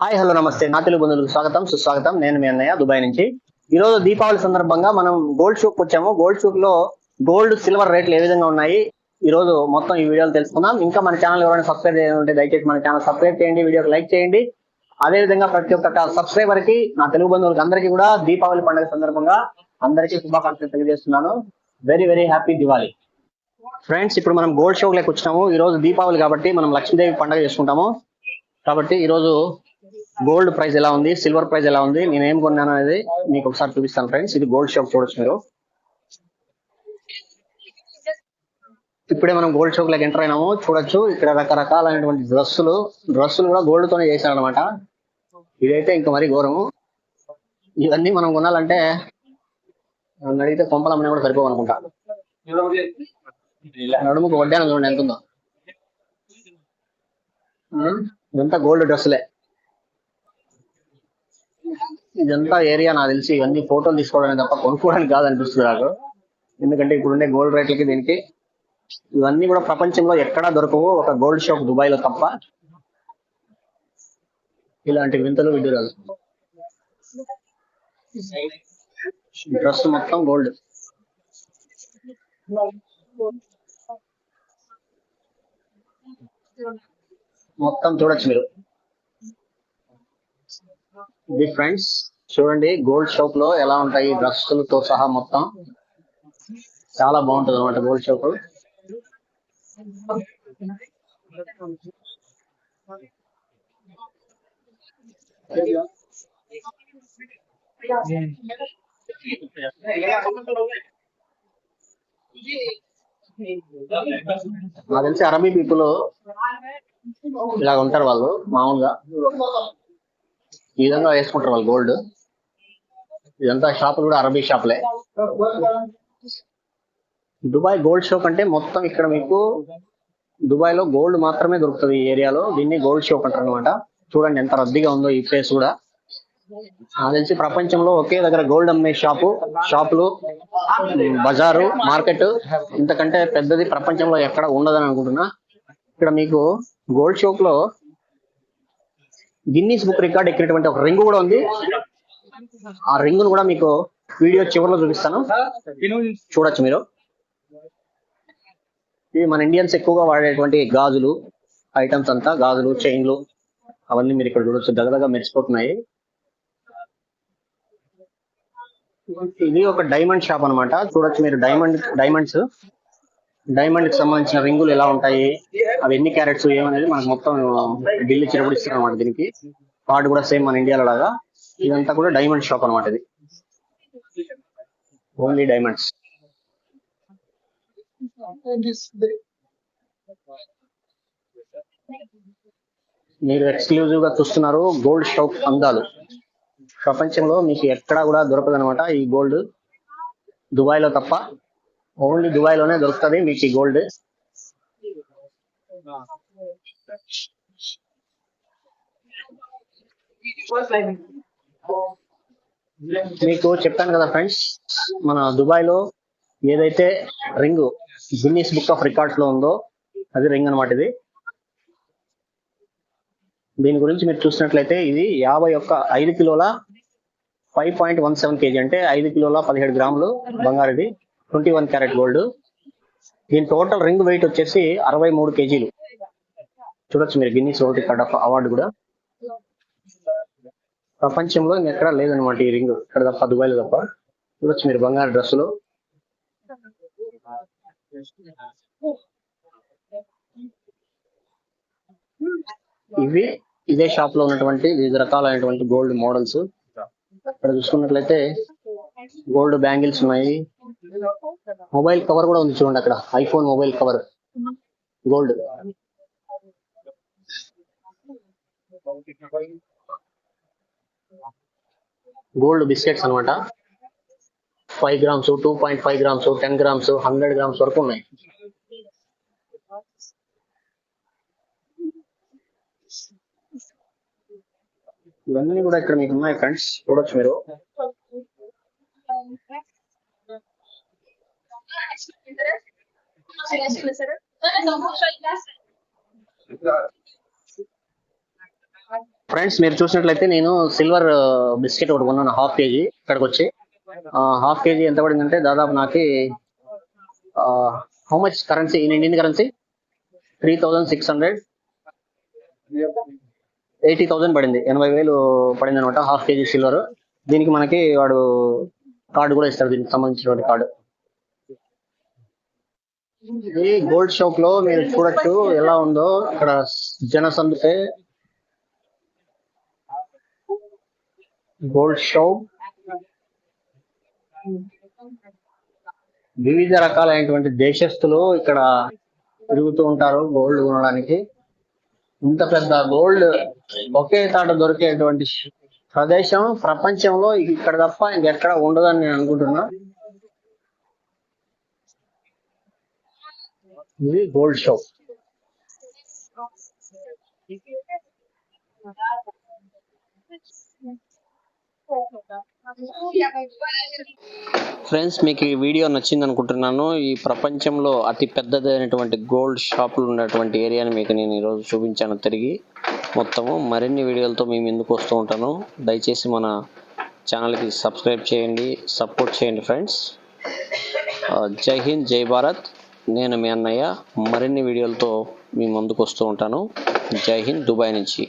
Hi hello నమస్తే. నా తెలుగు బంధువులకు స్వాగతం సుస్వాగతం. నేను మీ అన్నయ్య దుబాయ్ నుంచి. ఈ రోజు దీపావళి సందర్భంగా మనం గోల్డ్ షూక్ వచ్చాము. గోల్డ్ షూక్లో గోల్డ్ సిల్వర్ రేట్లు ఏ విధంగా ఉన్నాయి? ఈ రోజు మొత్తం ఈ వీడియోలు తెలుసుకుందాం. ఇంకా మన ఛానల్ ఎవరైనా సబ్స్క్రైబ్ చేయాలంటే దయచేసి మన ఛానల్ సబ్స్క్రైబ్ చేయండి. వీడియోకి లైక్ చేయండి. అదే విధంగా ప్రతి ఒక్క సబ్స్క్రైబర్కి నా తెలుగు బంధువులకి అందరికీ కూడా దీపావళి పండుగ సందర్భంగా అందరికీ శుభాకాంక్షలు తెలియజేస్తున్నాను. Very very happy Diwali friends ఇప్పుడు మనం గోల్డ్ షోక్ లెక్క వచ్చినాము ఈ రోజు దీపావళి కాబట్టి మనం లక్ష్మీదేవి పండుగ చేసుకుంటాము. కాబట్టి ఈ రోజు గోల్డ్ ప్రైస్ ఎలా ఉంది? సిల్వర్ ప్రైస్ ఎలా ఉంది? నేను ఏం కొన్నాను అనేది మీకు ఒకసారి చూపిస్తాను ఫ్రెండ్స్. ఇది గోల్డ్ షాప్ చూడొచ్చు మీరు. ఇప్పుడే మనం గోల్డ్ షాప్లోకి ఎంటర్ అయినాము. చూడొచ్చు ఇక్కడ రకరకాలైనటువంటి డ్రెస్సులు. డ్రెస్సులు కూడా గోల్డ్ తోనే చేశారు అనమాట ఇదైతే ఇంకా మరి ఘోరము. ఇవన్నీ మనం కొనాలంటే నన్ను అడిగితే కొంపలమ్మని కూడా సరిపోవనుకుంటా నడుముకు వడ్డాను చూడండి ఎంత ఉందో ఇదంతా గోల్డ్ డ్రెస్లే ఇదంతా ఏరియా నాకు తెలిసి ఇవన్నీ ఫోటోలు తీసుకోవడానికి తప్ప కొనుక్కోవడానికి కాదనిపిస్తుంది నాకు. ఎందుకంటే ఇప్పుడుండే గోల్డ్ రేట్లకి దీనికి ఇవన్నీ కూడా ప్రపంచంలో ఎక్కడా దొరకవు. ఒక గోల్డ్ షాప్ దుబాయ్లో తప్ప. ఇలాంటి వింతలు విడ్డూరాలు డ్రెస్ మొత్తం గోల్డ్ మొత్తం చూడొచ్చు మీరు. ఇది ఫ్రెండ్స్ చూడండి గోల్డ్ షాప్లో ఎలా ఉంటాయి డ్రెస్సులతో సహా మొత్తం. చాలా బాగుంటుంది అనమాట గోల్డ్ షాప్ నాకు తెలిసి అరబీ పీపుల్ ఇలా ఉంటారు వాళ్ళు మామూలుగా. ఈ విధంగా వేసుకుంటారు వాళ్ళు గోల్డ్. ఇదంతా షాపులు కూడా అరబీ షాపులే. దుబాయ్ గోల్డ్ షాప్ అంటే మొత్తం ఇక్కడ మీకు దుబాయ్లో గోల్డ్ మాత్రమే దొరుకుతుంది ఈ ఏరియాలో. దీన్ని గోల్డ్ షాప్ అంటారు అనమాట చూడండి ఎంత రద్దీగా ఉందో ఈ ప్లేస్ కూడా. నాకు తెలిసి ప్రపంచంలో ఒకే దగ్గర గోల్డ్ అమ్మే షాపు షాపులు బజారు మార్కెట్. ఇంతకంటే పెద్దది ప్రపంచంలో ఎక్కడ ఉండదని అనుకుంటున్నా. ఇక్కడ మీకు గోల్డ్ షాప్లో గిన్నీస్ బుక్ రికార్డ్ ఎక్కినటువంటి ఒక రింగ్ కూడా ఉంది. ఆ రింగ్ కూడా మీకు వీడియో చివరిలో చూపిస్తాను. చూడొచ్చు మీరు. ఇవి మన ఇండియన్స్ ఎక్కువగా వాడేటువంటి గాజులు ఐటమ్స్ అంతా గాజులు చైన్లు అవన్నీ మీరు ఇక్కడ చూడొచ్చు. దగ్గరగా మెరిసిపోతున్నాయి. ఇది ఒక డైమండ్ షాప్ అన్నమాట. చూడొచ్చు మీరు డైమండ్ డైమండ్స్. డైమండ్కి సంబంధించిన రింగులు ఎలా ఉంటాయి? అవి ఎన్ని క్యారెట్స్ ఏమనేది మనకు మొత్తం బిల్ ఇచ్చినప్పుడు ఇస్తారు అనమాట దీనికి. కార్డు కూడా సేమ్ మన ఇండియాలో లాగా. ఇదంతా కూడా డైమండ్ షాప్ అనమాట ఇది. ఓన్లీ డైమండ్స్ మీరు ఎక్స్క్లూజివ్గా చూస్తున్నారు గోల్డ్ షాప్ అందాలు. ప్రపంచంలో మీకు ఎక్కడా కూడా దొరకదు అనమాట ఈ గోల్డ్ దుబాయ్లో తప్ప ఓన్లీ దుబాయ్లోనే దొరుకుతుంది మీకు ఈ గోల్డ్ మీకు చెప్పాను కదా ఫ్రెండ్స్ మన దుబాయ్లో ఏదైతే రింగ్ గిన్నీస్ బుక్ ఆఫ్ రికార్డ్స్లో ఉందో అది రింగ్ అన్నమాట ఇది. దీని గురించి మీరు చూసినట్లయితే ఇది యాభై ఒక్క ఐదు కిలోల five point one seven kg అంటే ఐదు కిలోల పదిహేడు గ్రాములు బంగారు ఇది. ట్వంటీ వన్ క్యారెట్ గోల్డ్ దీని టోటల్ రింగ్ వెయిట్ వచ్చేసి అరవై మూడు కేజీలు. చూడొచ్చు మీరు Guinness world record of award కూడా. ప్రపంచంలో ఎక్కడ లేదనమాట ఈ రింగ్ ఇక్కడ తప్ప దుబాయ్లో తప్ప. చూడొచ్చు మీరు బంగారు డ్రెస్సులు ఇవి ఇదే షాప్లో ఉన్నటువంటి వివిధ రకాలైనటువంటి గోల్డ్ మోడల్స్ ఇక్కడ చూసుకున్నట్లయితే గోల్డ్ బ్యాంగిల్స్ ఉన్నాయి. మొబైల్ కవర్ కూడా ఉంది చూడండి అక్కడ. IPhone mobile cover. Gold. Gold biscuits అన్నమాట. Five grams two point five grams ten grams hundred grams వరకు ఉన్నాయి. ఇవన్నీ కూడా ఇక్కడ మీకు ఉన్నాయి ఫ్రెండ్స్. చూడొచ్చు మీరు. ఫ్రెండ్స్ మీరు చూసినట్లయితే నేను సిల్వర్ బిస్కెట్ uh, ఒకటి కొన్నాను హాఫ్ కేజీ ఇక్కడికి వచ్చి హాఫ్ uh, కేజీ ఎంత పడిందంటే దాదాపు నాకు how much currency in Indian currency three thousand six hundred eighty thousand పడింది ఎనభై వేలు పడింది అనమాట హాఫ్ కేజీ సిల్వర్ దీనికి మనకి వాడు కార్డు కూడా ఇస్తాడు దీనికి సంబంధించినటువంటి కార్డు ఇది గోల్డ్ షాప్లో మీరు చూడొచ్చు ఎలా ఉందో. ఇక్కడ జన సందుకే గోల్డ్ షాప్ వివిధ రకాలైనటువంటి దేశస్తులు ఇక్కడ తిరుగుతూ ఉంటారు గోల్డ్ కొనడానికి. ఇంత పెద్ద గోల్డ్ ఒకే తాట దొరికేటువంటి ప్రదేశం ప్రపంచంలో ఇక్కడ తప్ప ఇంకెక్కడ ఉండదని నేను అనుకుంటున్నా. ఇది గోల్డ్ షాప్. ఫ్రెండ్స్ మీకు ఈ వీడియో నచ్చింది అనుకుంటున్నాను. ఈ ప్రపంచంలో అతి పెద్దదైనటువంటి గోల్డ్ షాపులు ఉన్నటువంటి ఏరియాని మీకు నేను ఈరోజు చూపించాను తిరిగి. మొత్తము మరిన్ని వీడియోలతో మేము ఎందుకు వస్తూ ఉంటాను. దయచేసి మన ఛానల్కి సబ్స్క్రైబ్ చేయండి సపోర్ట్ చేయండి ఫ్రెండ్స్. జై హింద్ జై భారత్. నేను మీ అన్నయ్య. మరిన్ని వీడియోలతో మీ ముందుకు వస్తూ ఉంటాను. జై హింద్ దుబాయ్ నుంచి.